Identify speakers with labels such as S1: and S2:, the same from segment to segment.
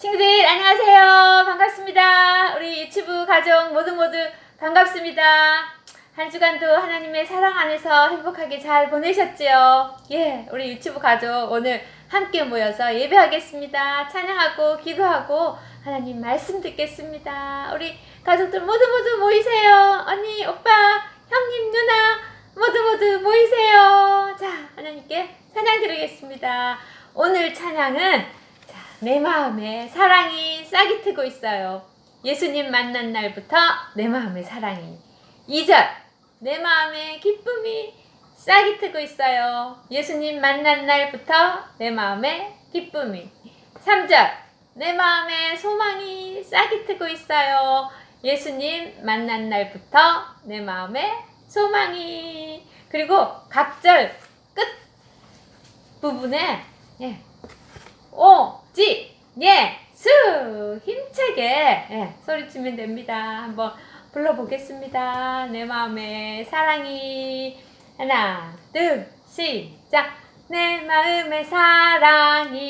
S1: 친구들 안녕하세요. 반갑습니다. 우리 유튜브 가족 모두 모두 반갑습니다. 한 주간도 하나님의 사랑 안에서 행복하게 잘 보내셨지요? 예, 우리 유튜브 가족 오늘 함께 모여서 예배하겠습니다. 찬양하고 기도하고 하나님 말씀 듣겠습니다. 우리 가족들 모두 모두 모이세요. 언니, 오빠, 형님, 누나 모두 모두 모이세요. 자, 하나님께 찬양 드리겠습니다. 오늘 찬양은 자, 내 마음에 사랑이 싹이 트고 있어요. 예수님 만난 날부터 내 마음에 사랑이. 2절. 내 마음에 기쁨이 싹이 트고 있어요. 예수님 만난 날부터 내 마음에 기쁨이. 3절. 내 마음에 소망이 싹이 트고 있어요. 예수님 만난 날부터 내 마음에 소망이. 그리고 각절 끝 부분에 예. 오 직 예수 힘차게 예, 소리치면 됩니다. 한번 불러보겠습니다. 내 마음에 사랑이. 하나 둘 시작. 내 마음에 사랑이.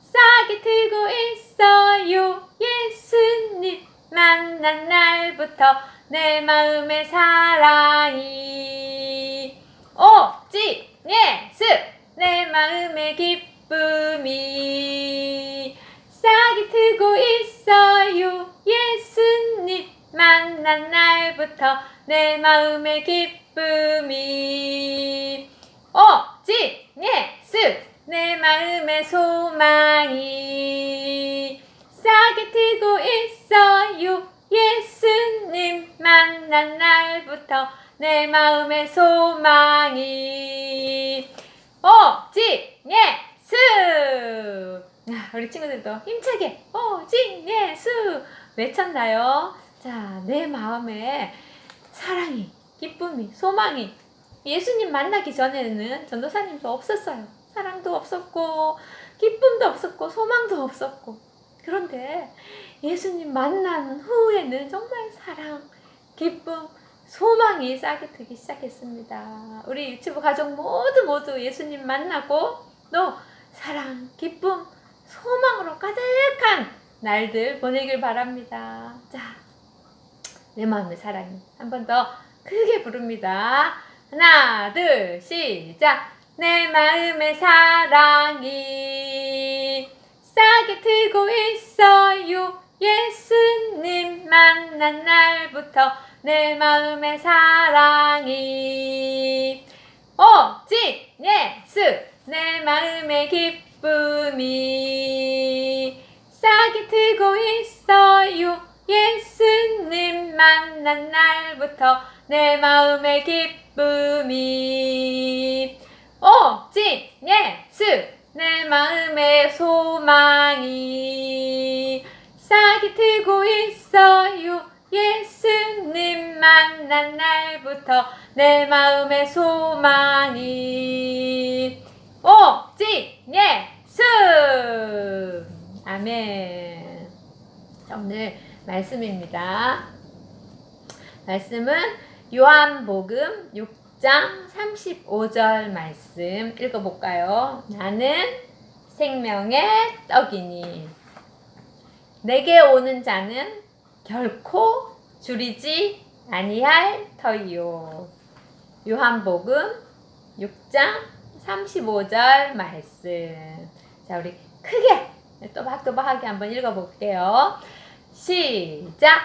S1: 싹이 트고 있어요 예수님. 만난 날부터 내 마음에 사랑이. 오직 예수. 내 마음의 기쁨 만난 날부터 내 마음의 기쁨이 오직 예수 내 마음의 소망이 싹이 트고 있어요 예수님 만난 날부터 내 마음의 소망이 오직 예수 아, 우리 친구들도 힘차게 오직 예수 외쳤나요? 자, 내 마음에 사랑이, 기쁨이, 소망이 예수님 만나기 전에는 전도사님도 없었어요. 사랑도 없었고 기쁨도 없었고 소망도 없었고 그런데 예수님 만난 후에는 정말 사랑, 기쁨, 소망이 싹이 트기 시작했습니다. 우리 유튜브 가족 모두 모두 예수님 만나고 또 사랑, 기쁨, 소망으로 가득한 날들 보내길 바랍니다. 자, 내 마음의 사랑이 한 번 더 크게 부릅니다. 하나, 둘, 시작. 내 마음의 사랑이 싹이 트고 있어요. 예수님 만난 날부터 내 마음의 사랑이 오직 예수 내 마음의 기쁨이 싹이 트고 있어요. 예수님 만난 날부터 내 마음의 기쁨이 오직 예수 내 마음의 소망이 싹이 트고 있어요. 예수님 만난 날부터 내 마음의 소망이 오직 예수 아멘 자, 오늘 말씀입니다 말씀은 요한복음 6장 35절 말씀 읽어볼까요? 나는 생명의 떡이니 내게 오는 자는 결코 줄이지 아니할 터이요. 요한복음 6장 35절 말씀. 자, 우리 크게 또박또박하게 한번 읽어볼게요. 시작!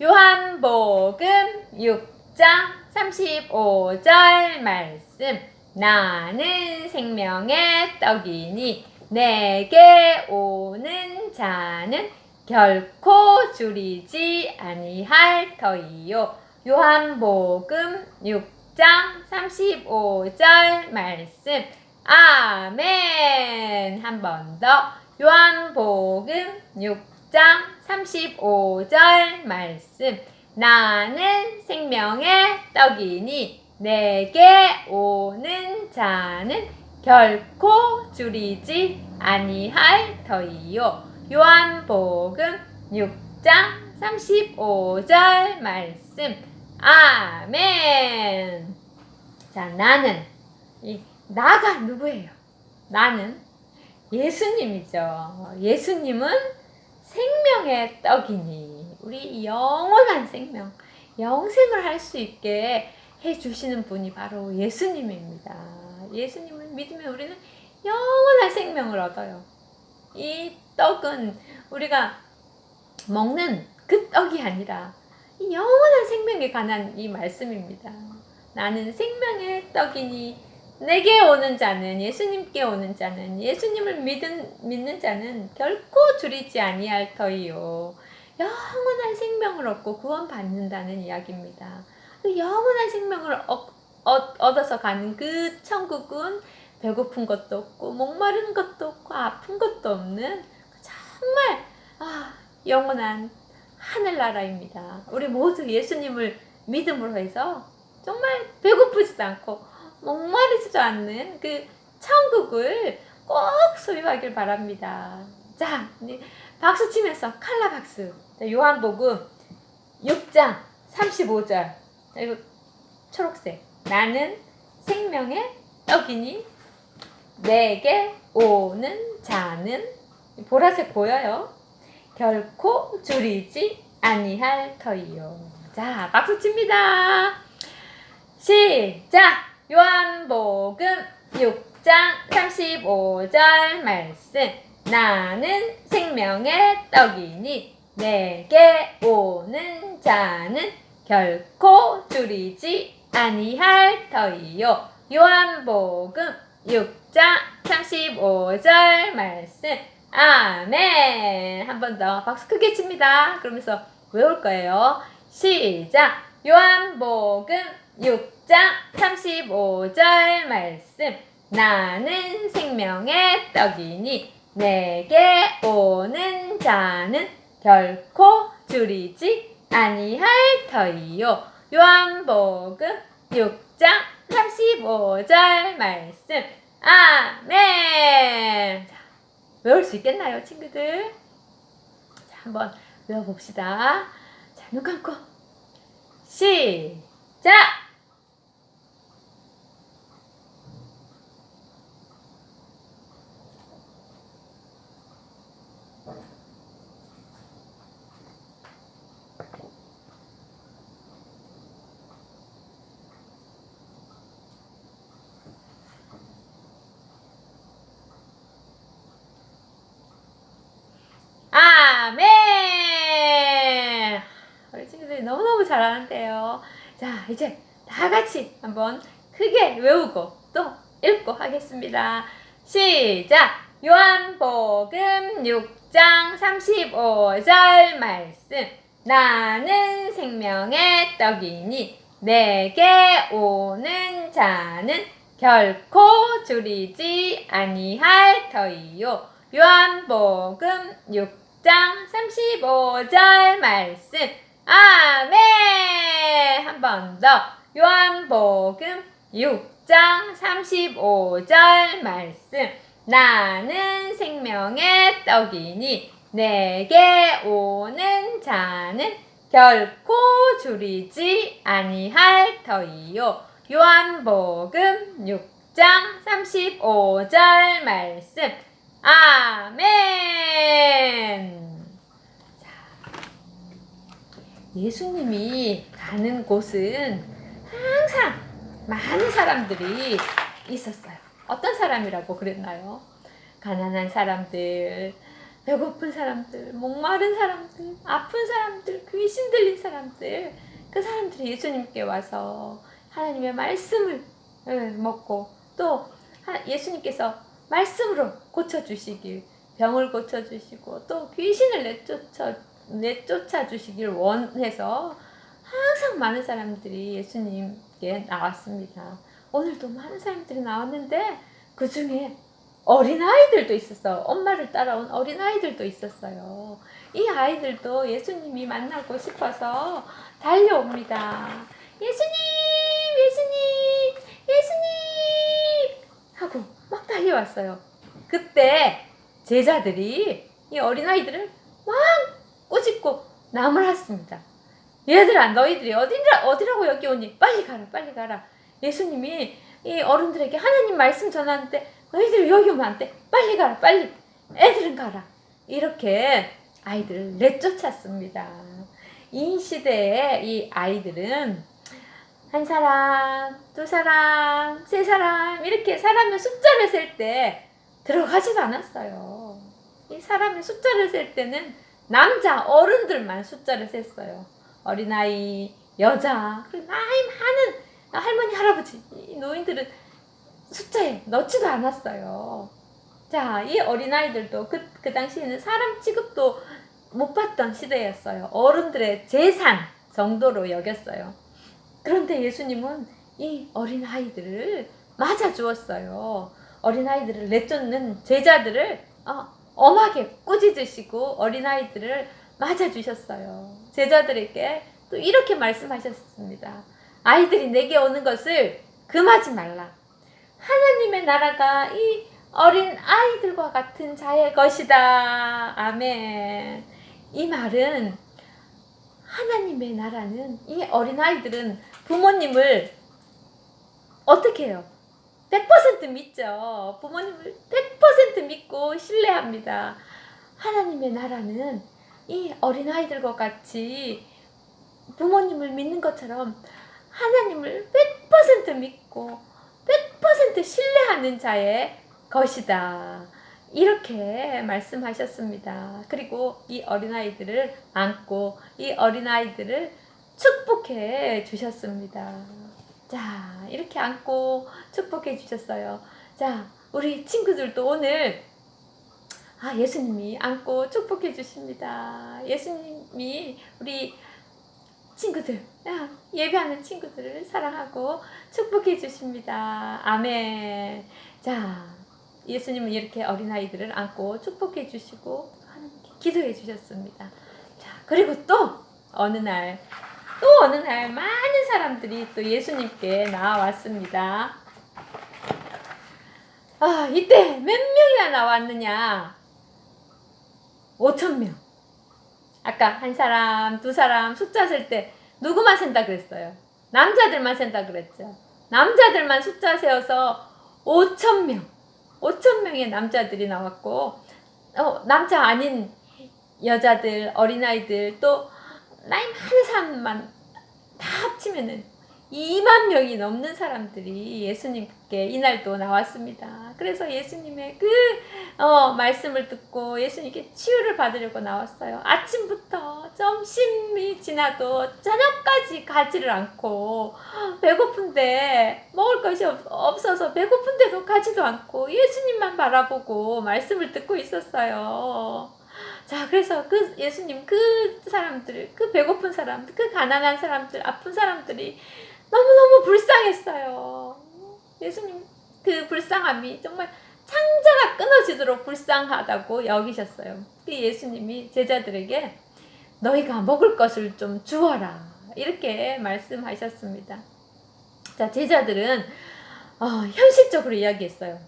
S1: 요한복음 6장 35절 말씀. 나는 생명의 떡이니 내게 오는 자는 결코 줄이지 아니할 터이요. 요한복음 6장 35절 말씀. 아멘. 한 번 더. 요한복음 6 장 35절 말씀. 나는 생명의 떡이니 내게 오는 자는 결코 줄이지 아니할 터이요. 요한복음 6장 35절 말씀. 아멘. 자, 나는 이 나가 누구예요? 나는 예수님이죠. 예수님은 생명의 떡이니 우리 영원한 생명, 영생을 할 수 있게 해 주시는 분이 바로 예수님입니다. 예수님을 믿으면 우리는 영원한 생명을 얻어요. 이 떡은 우리가 먹는 그 떡이 아니라 이 영원한 생명에 관한 이 말씀입니다. 나는 생명의 떡이니 내게 오는 자는 예수님께 오는 자는 예수님을 믿은 믿는 자는 결코 줄이지 아니할 터이요. 영원한 생명을 얻고 구원받는다는 이야기입니다. 그 영원한 생명을 얻, 얻, 얻 어서 가는 그 천국은 배고픈 것도 없고 목마른 것도 없고 아픈 것도 없는 정말 아, 영원한 하늘나라입니다. 우리 모두 예수님을 믿음으로 해서 정말 배고프지도 않고 목마르지도 않는 그 천국을 꼭 소유하길 바랍니다. 자, 박수 치면서 칼라 박수. 자, 요한복음 6장 35절. 자, 이거 초록색. 나는 생명의 떡이니 내게 오는 자는 보라색 보여요. 결코 줄이지 아니할 터이요. 자, 박수 칩니다. 시작! 요한복음 6장 35절 말씀. 나는 생명의 떡이니 내게 오는 자는 결코 줄이지 아니할 터이요. 요한복음 6장 35절 말씀. 아멘. 한 번 더 박수 크게 칩니다. 그러면서 외울 거예요. 시작. 요한복음 6장 35절 말씀. 나는 생명의 떡이니 내게 오는 자는 결코 줄이지 아니할 터이요. 요한복음 6장 35절 말씀. 아멘. 자, 외울 수 있겠나요, 친구들? 자, 한번 외워봅시다. 자, 눈 감고. 시작! 아멘! 우리 친구들이 너무너무 잘하는데요. 자, 이제 다 같이 한번 크게 외우고 또 읽고 하겠습니다. 시작! 요한복음 6장 35절 말씀. 나는 생명의 떡이니 내게 오는 자는 결코 줄이지 아니할 터이요. 요한복음 6장 35절 말씀. 아멘! 한 번 더. 요한복음 6장 35절 말씀. 나는 생명의 떡이니 내게 오는 자는 결코 줄이지 아니할 터이요. 요한복음 6장 35절 말씀. 아멘. 자, 예수님이 가는 곳은 항상 많은 사람들이 있었어요. 어떤 사람이라고 그랬나요? 가난한 사람들, 배고픈 사람들, 목마른 사람들, 아픈 사람들, 귀신 들린 사람들, 그 사람들이 예수님께 와서 하나님의 말씀을 예, 먹고 또 하- 예수님께서 말씀으로 고쳐주시길, 병을 고쳐주시고 또 귀신을 내쫓아, 내쫓아 주시길 원해서 항상 많은 사람들이 예수님께 나왔습니다. 오늘도 많은 사람들이 나왔는데 그 중에 어린아이들도 있었어. 엄마를 따라온 어린아이들도 있었어요. 이 아이들도 예수님이 만나고 싶어서 달려옵니다. 예수님! 예수님! 예수님! 하고 막 달려왔어요. 그때 제자들이 이 어린아이들을 막 꼬집고 나무랐습니다. 얘들아 너희들이 어디라, 어디라고 여기 오니? 빨리 가라 빨리 가라. 예수님이 이 어른들에게 하나님 말씀 전하는데 너희들 여기 오면 안 돼. 빨리 가라, 빨리. 애들은 가라. 이렇게 아이들을 내쫓았습니다. 이 시대에 이 아이들은 한 사람, 두 사람, 세 사람 이렇게 사람의 숫자를 셀 때 들어가지도 않았어요. 이 사람의 숫자를 셀 때는 남자 어른들만 숫자를 셌어요. 어린아이, 여자, 그리고 나이 많은 할머니, 할아버지 이 노인들은 숫자에 넣지도 않았어요. 자, 이 어린아이들도 그, 그 당시에는 사람 취급도 못 받던 시대였어요. 어른들의 재산 정도로 여겼어요. 그런데 예수님은 이 어린아이들을 맞아 주었어요. 어린아이들을 내쫓는 제자들을 어, 엄하게 꾸짖으시고 어린아이들을 맞아주셨어요. 제자들에게 또 이렇게 말씀하셨습니다. 아이들이 내게 오는 것을 금하지 말라. 하나님의 나라가 이 어린 아이들과 같은 자의 것이다. 아멘. 이 말은 하나님의 나라는 이 어린 아이들은 부모님을 어떻게 해요? 100% 믿죠. 부모님을 100% 믿고 신뢰합니다. 하나님의 나라는 이 어린 아이들과 같이 부모님을 믿는 것처럼 하나님을 100% 믿고 100% 신뢰하는 자의 것이다. 이렇게 말씀하셨습니다. 그리고 이 어린아이들을 안고 이 어린아이들을 축복해 주셨습니다. 자, 이렇게 안고 축복해 주셨어요. 자, 우리 친구들도 오늘 아, 예수님이 안고 축복해 주십니다. 예수님이 우리 친구들, 아, 예배하는 친구들을 사랑하고 축복해 주십니다. 아멘. 자, 예수님은 이렇게 어린아이들을 안고 축복해 주시고 기도해 주셨습니다. 자, 그리고 또 어느 날, 또 어느 날 많은 사람들이 또 예수님께 나왔습니다. 아, 이때 몇 명이나 나왔느냐? 5천 명. 아까 한 사람, 두 사람 숫자 셀 때 누구만 센다 그랬어요? 남자들만 센다 그랬죠. 남자들만 숫자 세어서 5천 명. 5천 명의 남자들이 나왔고 어, 남자 아닌 여자들, 어린아이들 또 나이 많은 사람만 다 합치면은 2만 명이 넘는 사람들이 예수님께 이날도 나왔습니다. 그래서 예수님의 그 어, 말씀을 듣고 예수님께 치유를 받으려고 나왔어요. 아침부터 점심이 지나도 저녁까지 가지를 않고 배고픈데 먹을 것이 없, 없어서 배고픈데도 가지도 않고 예수님만 바라보고 말씀을 듣고 있었어요. 자, 그래서 그 예수님 그 사람들, 그 배고픈 사람들, 그 가난한 사람들, 아픈 사람들이 너무너무 불쌍했어요. 예수님 그 불쌍함이 정말 창자가 끊어지도록 불쌍하다고 여기셨어요. 그 예수님이 제자들에게 너희가 먹을 것을 좀 주어라. 이렇게 말씀하셨습니다. 자, 제자들은 어, 현실적으로 이야기했어요.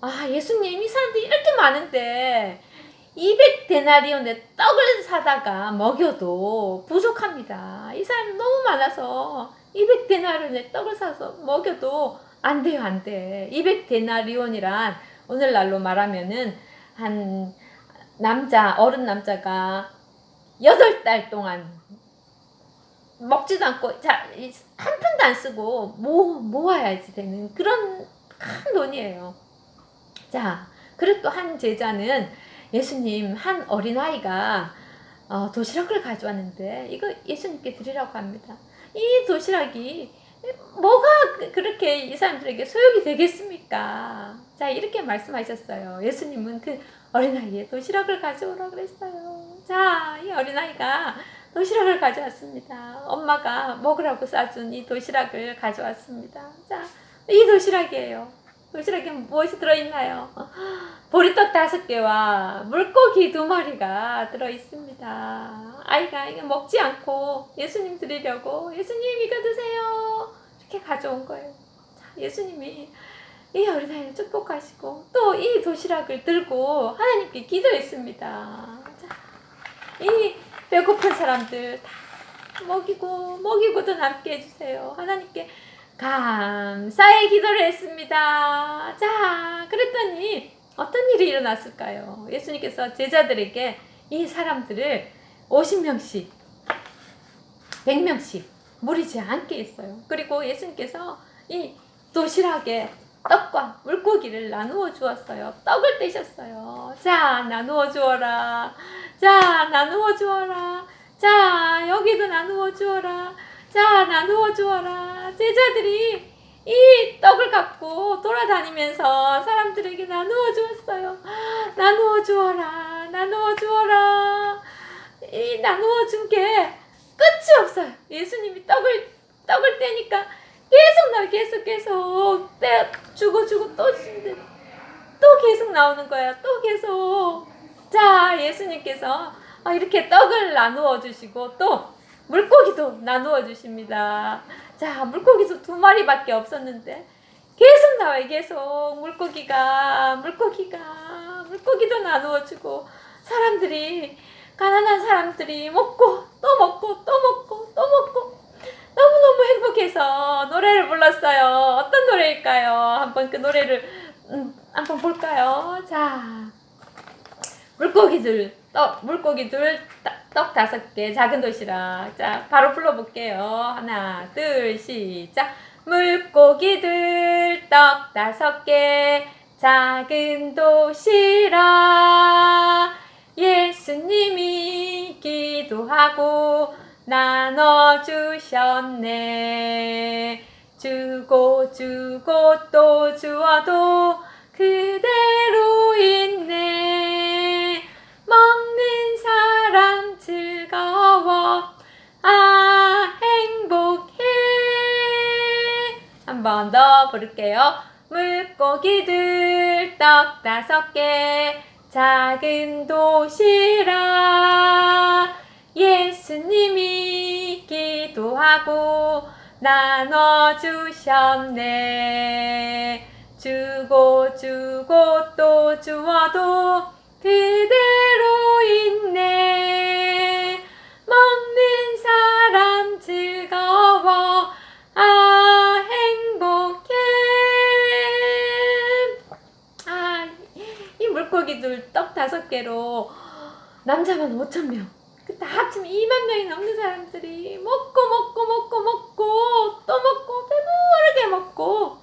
S1: 아, 예수님, 이 사람들이 이렇게 많은데 200데나리온의 떡을 사다가 먹여도 부족합니다. 이 사람 너무 많아서 200데나리온의 떡을 사서 먹여도 안 돼요, 안 돼. 200데나리온이란 오늘날로 말하면은 한 남자, 어른 남자가 8달 동안 먹지도 않고 자, 한 푼도 안 쓰고 모, 모아야지 되는 그런 큰 돈이에요. 자, 그리고 또 한 제자는 예수님 한 어린아이가 어, 도시락을 가져왔는데 이거 예수님께 드리라고 합니다. 이 도시락이 뭐가 그- 그렇게 이 사람들에게 소용이 되겠습니까? 자, 이렇게 말씀하셨어요. 예수님은 그 어린아이의 도시락을 가져오라 그랬어요. 자, 이 어린아이가 도시락을 가져왔습니다. 엄마가 먹으라고 싸준 이 도시락을 가져왔습니다. 자, 이 도시락이에요. 도시락에 무엇이 들어있나요? 보리떡 다섯 개와 물고기 두 마리가 들어있습니다. 아이가 이거 먹지 않고 예수님 드리려고 예수님 이거 드세요. 이렇게 가져온 거예요. 자, 예수님이 이 어린아이를 축복하시고 또 이 도시락을 들고 하나님께 기도했습니다. 자, 이 배고픈 사람들 다 먹이고 먹이고도 남게 해주세요. 하나님께 감사의 기도를 했습니다. 자, 그랬더니 어떤 일이 일어났을까요? 예수님께서 제자들에게 이 사람들을 50명씩, 100명씩 무리지 않게 했어요. 그리고 예수님께서 이 도시락에 떡과 물고기를 나누어 주었어요. 떡을 떼셨어요. 자, 나누어 주어라. 자, 나누어 주어라. 자, 여기도 나누어 주어라. 자, 나누어 주어라. 제자들이 이 떡을 갖고 돌아다니면서 사람들에게 나누어 주었어요. 나누어 주어라. 나누어 주어라. 이 나누어 준 게 끝이 없어요. 예수님이 떡을 떡을 떼니까 계속 나 계속 계속 떼 주고 주고 또 주는데 또 계속 나오는 거야. 또 계속 자 예수님께서 아, 이렇게 떡을 나누어 주시고 또 물고기도 나누어 주십니다. 자 물고기도 두 마리밖에 없었는데 계속 나와요. 계속 물고기가 물고기가 물고기도 나누어 주고 사람들이 가난한 사람들이 먹고 또 먹고 또 먹고 또 먹고 너무너무 행복해서 노래를 불렀어요. 어떤 노래일까요? 한번 그 노래를 음, 한번 볼까요? 자, 물고기들 떡 물고기들 따- 떡 다섯 개 작은 도시락. 자, 바로 불러볼게요. 하나, 둘, 시작. 물고기들 떡 다섯 개 작은 도시락. 예수님이 기도하고 나눠주셨네. 주고 주고 또 주어도 그대로 있 부를게요. 물고기들 떡 다섯 개. 작은 도시락 예수님이 기도하고 나눠주셨네 주고 주고 또 주어도 그대로 있네 먹는 사람 즐거워 물고기들 떡 다섯 개로 남자만 5천 명. 그다 합치면 2만 명이 넘는 사람들이 먹고 먹고 먹고 먹고 또 먹고 배부르게 먹고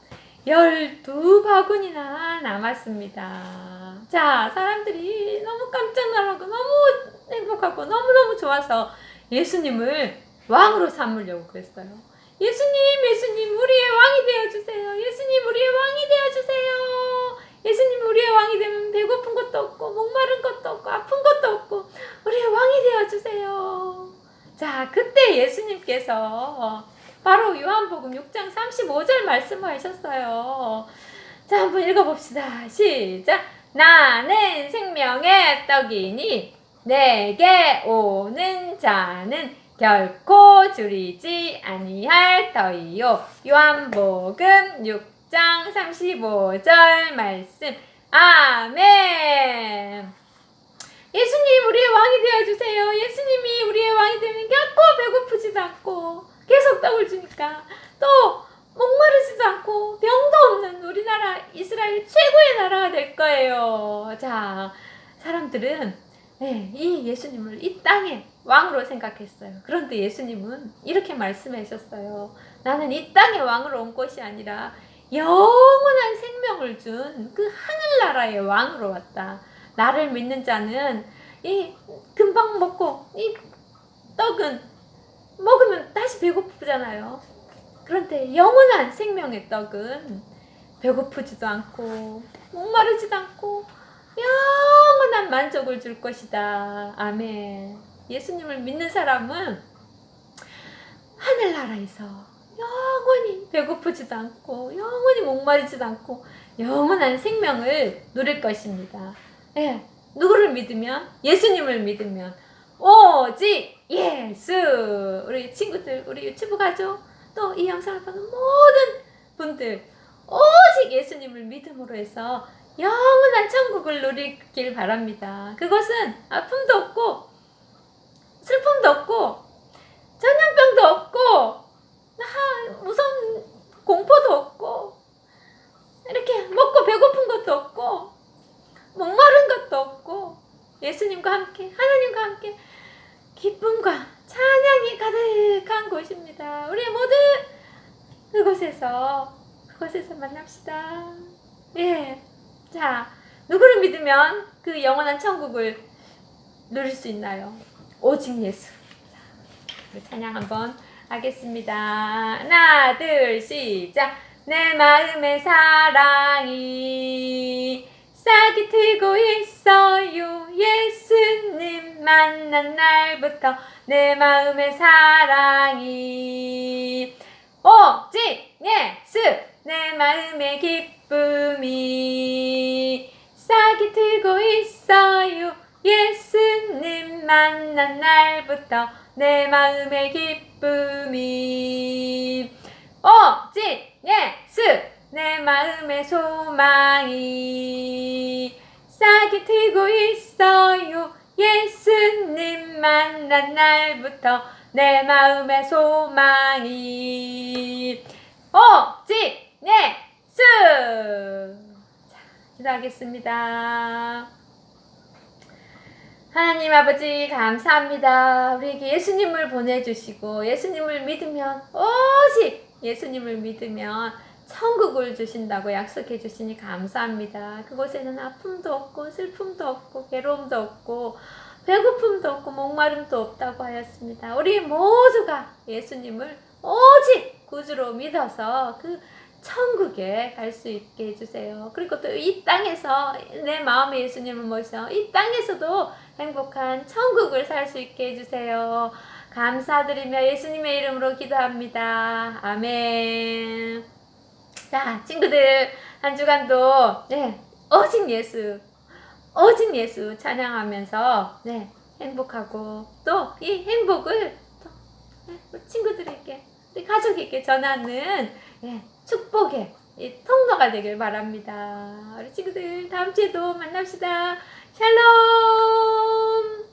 S1: 12바구니나 남았습니다. 자, 사람들이 너무 깜짝 놀라고 너무 행복하고 너무너무 좋아서 예수님을 왕으로 삼으려고 그랬어요. 예수님, 예수님, 우리의 왕이 되어주세요. 예수님, 우리의 왕이 되어주세요. 예수님 우리의 왕이 되면 배고픈 것도 없고 목마른 것도 없고 아픈 것도 없고 우리의 왕이 되어 주세요. 자 그때 예수님께서 바로 요한복음 6장 35절 말씀을 하셨어요. 자 한번 읽어 봅시다. 시작. 나는 생명의 떡이니 내게 오는 자는 결코 줄이지 아니할 터이요. 요한복음 6 장 35절 말씀. 아멘. 예수님 우리의 왕이 되어 주세요. 예수님이 우리의 왕이 되면 결코 배고프지도 않고 계속 떡을 주니까 또 목마르지도 않고 병도 없는 우리나라 이스라엘 최고의 나라가 될 거예요. 자, 사람들은 네, 이 예수님을 이 땅의 왕으로 생각했어요. 그런데 예수님은 이렇게 말씀하셨어요. 나는 이 땅의 왕으로 온 것이 아니라 영원한 생명을 준 그 하늘나라의 왕으로 왔다. 나를 믿는 자는 이 금방 먹고 이 떡은 먹으면 다시 배고프잖아요. 그런데 영원한 생명의 떡은 배고프지도 않고 목마르지도 않고 영원한 만족을 줄 것이다. 아멘. 예수님을 믿는 사람은 하늘나라에서 영원히 배고프지도 않고 영원히 목마르지도 않고 영원한 생명을 누릴 것입니다. 예. 누구를 믿으면 예수님을 믿으면 오직 예수 우리 친구들 우리 유튜브 가족 또 이 영상을 보는 모든 분들 오직 예수님을 믿음으로 해서 영원한 천국을 누리길 바랍니다. 그것은 아픔도 없고 슬픔도 없고 전염병도 없고 하, 무서운 공포도 없고 이렇게 먹고 배고픈 것도 없고 목마른 것도 없고 예수님과 함께 하나님과 함께 기쁨과 찬양이 가득한 곳입니다. 우리 모두 그곳에서 그곳에서 만납시다. 예. 자, 누구를 믿으면 그 영원한 천국을 누릴 수 있나요? 오직 예수. 찬양 한번 하겠습니다. 하나, 둘, 시작. 내 마음의 사랑이 싹이 트고 있어요. 예수님 만난 날부터 내 마음의 사랑이 오직 예수 내 마음의 기쁨이 싹이 트고 있어요. 예수님 만난 날부터 내 마음의 기쁨이. 오직 예수 내 마음의 소망이. 싹이 트고 있어요. 예수님 만난 날부터 내 마음의 소망이. 오직 예수 자, 기도하겠습니다. 하나님 아버지 감사합니다. 우리에게 예수님을 보내주시고 예수님을 믿으면 오직 예수님을 믿으면 천국을 주신다고 약속해 주시니 감사합니다. 그곳에는 아픔도 없고 슬픔도 없고 괴로움도 없고 배고픔도 없고 목마름도 없다고 하였습니다. 우리 모두가 예수님을 오직 구주로 믿어서 그 천국에 갈 수 있게 해주세요. 그리고 또 이 땅에서 내 마음에 예수님을 모셔 이 땅에서도 행복한 천국을 살 수 있게 해주세요. 감사드리며 예수님의 이름으로 기도합니다. 아멘. 자, 친구들 한 주간도 네, 오직 예수, 오직 예수 찬양하면서 네, 행복하고 또 이 행복을 또 네, 우리 친구들에게 우리 가족에게 전하는 예, 축복의 이 통로가 되길 바랍니다. 우리 친구들 다음 주에도 만납시다. 샬롬!